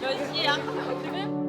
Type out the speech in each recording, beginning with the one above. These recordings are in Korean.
몇 시야? 지금?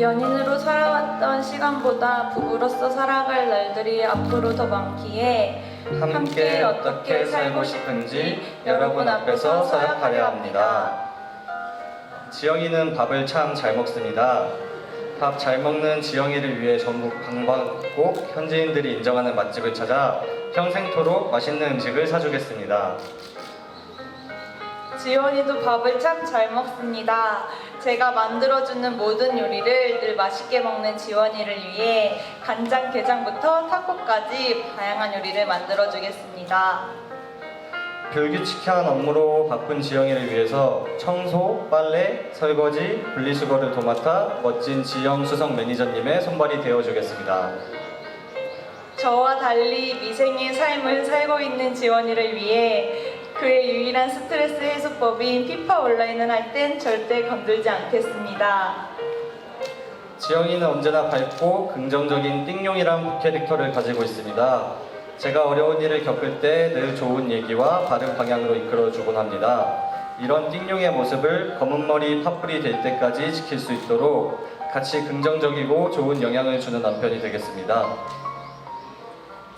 연인으로 살아왔던 시간보다 부부로서 살아갈 날들이 앞으로 더 많기에 함께 어떻게 살고 싶은지 여러분 앞에서 서약하려 합니다. 지영이는 밥을 참 잘 먹습니다. 밥 잘 먹는 지영이를 위해 전국 방방곡 현지인들이 인정하는 맛집을 찾아 평생토록 맛있는 음식을 사주겠습니다. 지원이도 밥을 참 잘 먹습니다. 제가 만들어주는 모든 요리를 늘 맛있게 먹는 지원이를 위해 간장 게장부터 타코까지 다양한 요리를 만들어주겠습니다. 불규칙한 업무로 바쁜 지영이를 위해서 청소, 빨래, 설거지, 분리수거를 도맡아 멋진 지영 수석 매니저님의 손발이 되어주겠습니다. 저와 달리 미생의 삶을 살고 있는 지원이를 위해 그의 유일한 스트레스 해소법인 피파 온라인을 할 땐 절대 건들지 않겠습니다. 지영이는 언제나 밝고 긍정적인 띵용이란 캐릭터를 가지고 있습니다. 제가 어려운 일을 겪을 때 늘 좋은 얘기와 바른 방향으로 이끌어주곤 합니다. 이런 띵용의 모습을 검은 머리 파뿌리 될 때까지 지킬 수 있도록 같이 긍정적이고 좋은 영향을 주는 남편이 되겠습니다.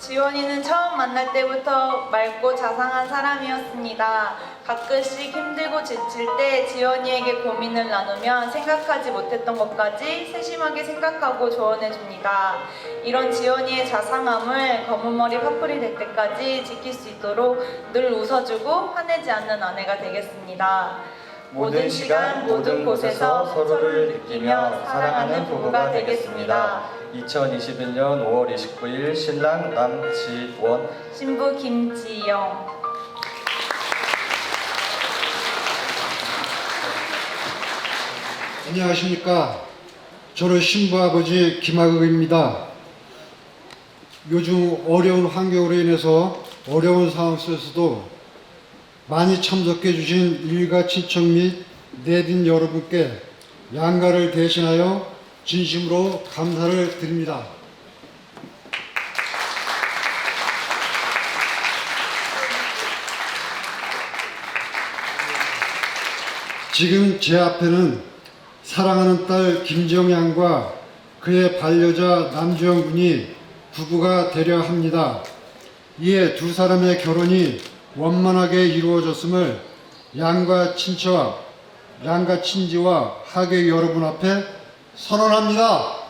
지원이는 처음 만날 때부터 맑고 자상한 사람이었습니다. 가끔씩 힘들고 지칠 때 지원이에게 고민을 나누면 생각하지 못했던 것까지 세심하게 생각하고 조언해 줍니다. 이런 지원이의 자상함을 검은 머리 파풀이 될 때까지 지킬 수 있도록 늘 웃어주고 화내지 않는 아내가 되겠습니다. 모든 시간 모든 곳에서 서로를 느끼며 사랑하는 부부가 되겠습니다. 2021년 5월 29일 신랑 남지원 신부 김지영 안녕하십니까. 저는 신부 아버지 김학욱입니다. 요즘 어려운 환경으로 인해서 어려운 상황 속에서도 많이 참석해 주신 일가 친척 및 내빈 여러분께 양가를 대신하여 진심으로 감사를 드립니다. 지금 제 앞에는 사랑하는 딸 김정양과 그의 반려자 남주영 군이 부부가 되려 합니다. 이에 두 사람의 결혼이 원만하게 이루어졌음을 양가 친척, 양가 친지와 하객 여러분 앞에 선언합니다.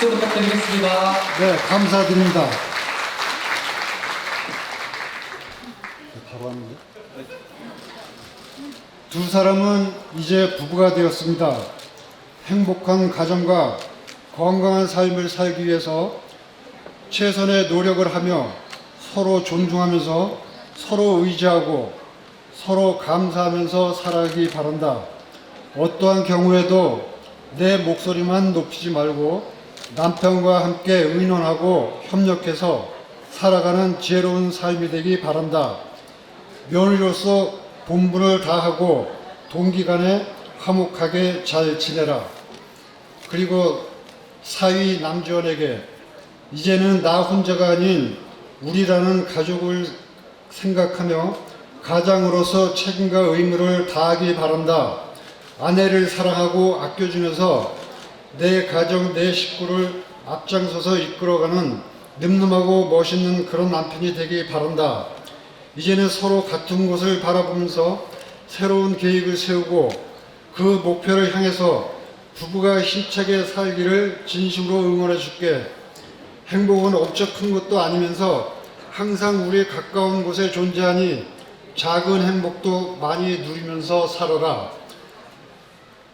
박수 부탁드리겠습니다. 네, 감사드립니다. 바로 하는데? 두 사람은 이제 부부가 되었습니다. 행복한 가정과 건강한 삶을 살기 위해서 최선의 노력을 하며 서로 존중하면서 서로 의지하고 서로 감사하면서 살아가기 바란다. 어떠한 경우에도 내 목소리만 높이지 말고 남편과 함께 의논하고 협력해서 살아가는 지혜로운 삶이 되기 바란다. 며느리로서 본분을 다하고 동기간에 화목하게 잘 지내라. 그리고 사위 남지원에게 이제는 나 혼자가 아닌 우리라는 가족을 생각하며 가장으로서 책임과 의무를 다하기 바란다. 아내를 사랑하고 아껴주면서 내 가정, 내 식구를 앞장서서 이끌어가는 늠름하고 멋있는 그런 남편이 되기 바란다. 이제는 서로 같은 곳을 바라보면서 새로운 계획을 세우고 그 목표를 향해서 부부가 힘차게 살기를 진심으로 응원해 줄게. 행복은 엄청 큰 것도 아니면서 항상 우리 가까운 곳에 존재하니 작은 행복도 많이 누리면서 살아라.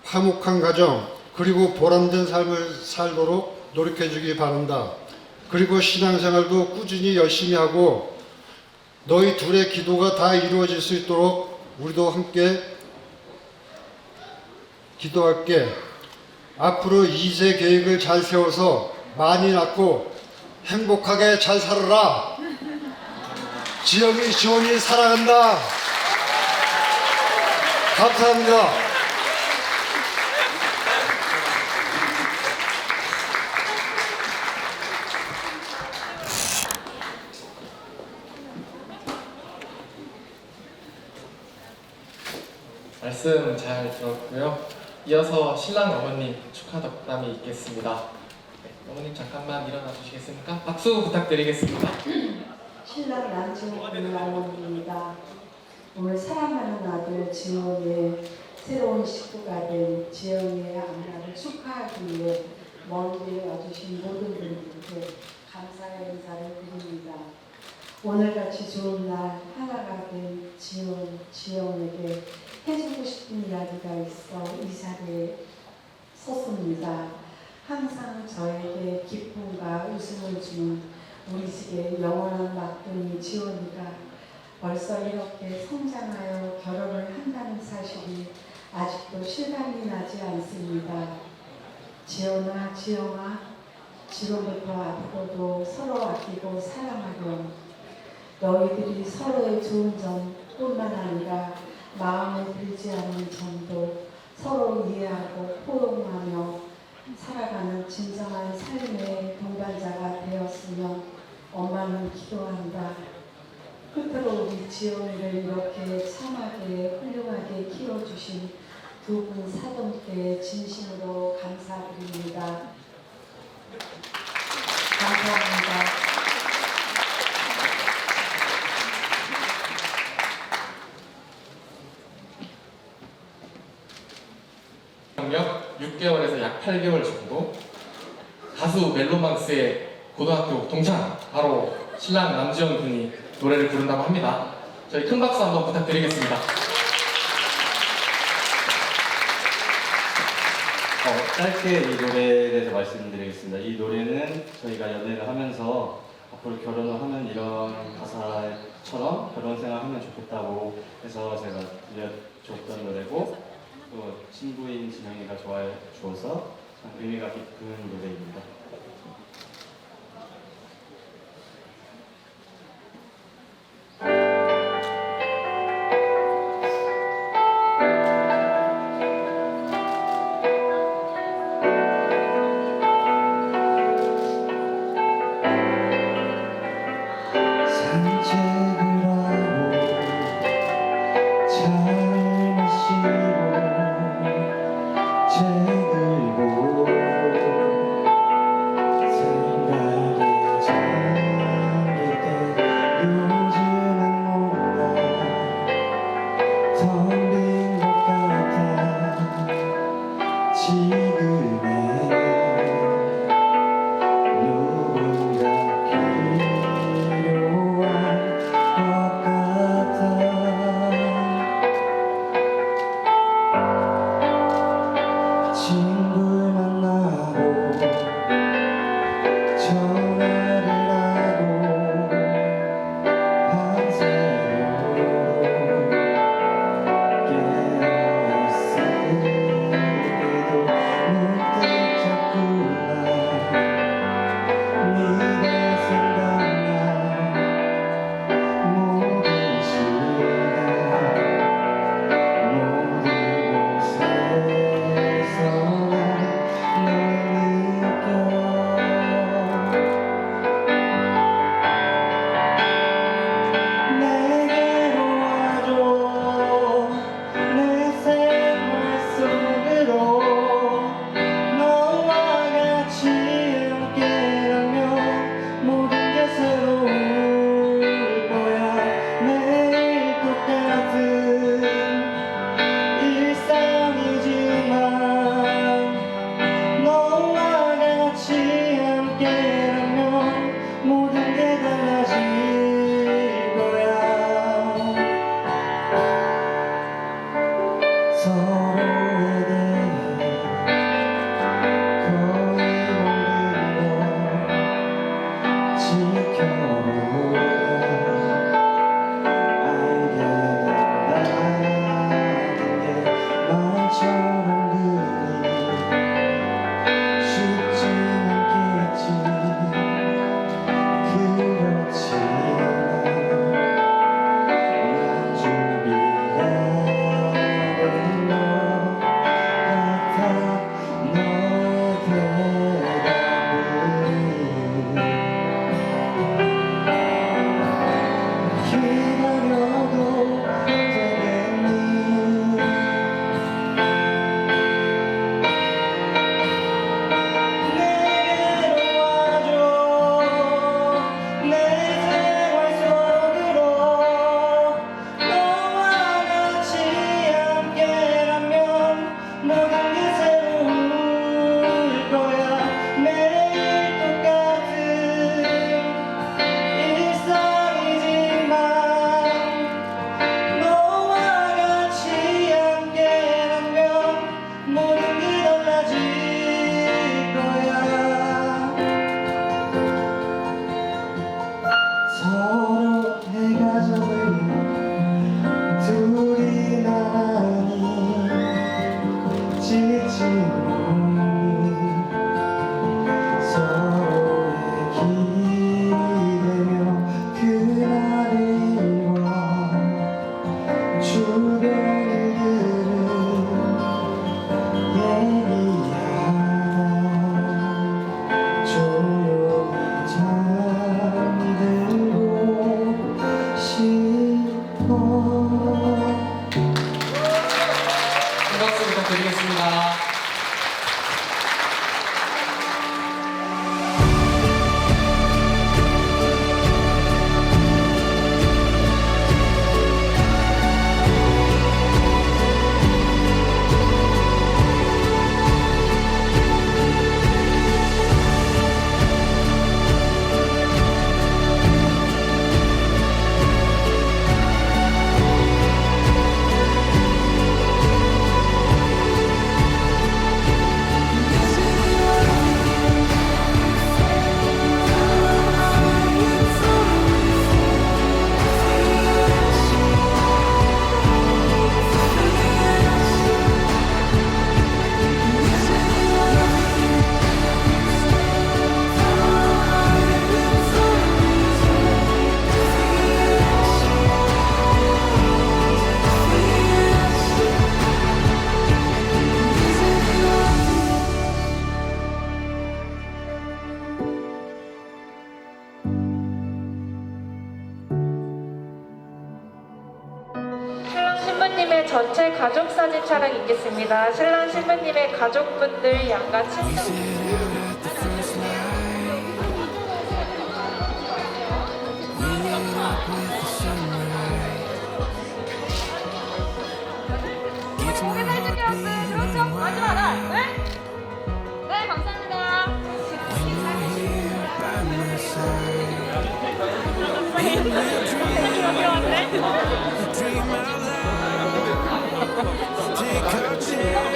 화목한 가정 그리고 보람된 삶을 살도록 노력해 주기 바란다. 그리고 신앙생활도 꾸준히 열심히 하고 너희 둘의 기도가 다 이루어질 수 있도록 우리도 함께 기도할게. 앞으로 2세 계획을 잘 세워서 많이 낳고 행복하게 잘 살아라. 지영이 지원이 사랑한다. 감사합니다. 말씀 잘 들었고요. 이어서 신랑 어머님 축하 덕담이 있겠습니다. 네, 어머님 잠깐만 일어나 주시겠습니까? 박수 부탁드리겠습니다. 신랑 남지원 어머니입니다. 오늘 사랑하는 아들 지원의 새로운 식구가 된 지영의 안나를 축하하기 위해 먼길 와주신 모든 분들께 감사의 인사를 드립니다. 오늘같이 좋은 날 하나가 된 지원, 지영에게 해주고 싶은 이야기가 있어 이 자리에 섰습니다. 항상 저에게 기쁨과 웃음을 주는 우리 집의 영원한 막둥이 지원이가 벌써 이렇게 성장하여 결혼을 한다는 사실이 아직도 실감이 나지 않습니다. 지원아, 지영아, 지금부터 앞으로도 서로 아끼고 사랑하렴. 너희들이 서로의 좋은 점뿐만 아니라 마음에 들지 않는 점도 서로 이해하고 포용하며 살아가는 진정한 삶의 동반자가 되었으면 엄마는 기도한다. 끝으로 우리 지원이를 이렇게 참하게 훌륭하게 키워주신 두 분 사돈께 진심으로 감사드립니다. 감사합니다. 8개월 정도 가수 멜로망스의 고등학교 동창 바로 신랑 남지원 군이 노래를 부른다고 합니다. 저희 큰 박수 한번 부탁드리겠습니다. 어, 짧게 이 노래에 대해서 말씀드리겠습니다. 이 노래는 저희가 연애를 하면서 앞으로 결혼을 하면 이런 가사처럼 결혼 생활 하면 좋겠다고 해서 제가 들려줬던 노래고 또 친구인 진영이가 좋아해 주어서 참 의미가 깊은 노래입니다. 지 신부님의 전체 가족 사진 촬영 있겠습니다. 신랑 신부님의 가족분들 양가 친척. Dream out loud. Chance.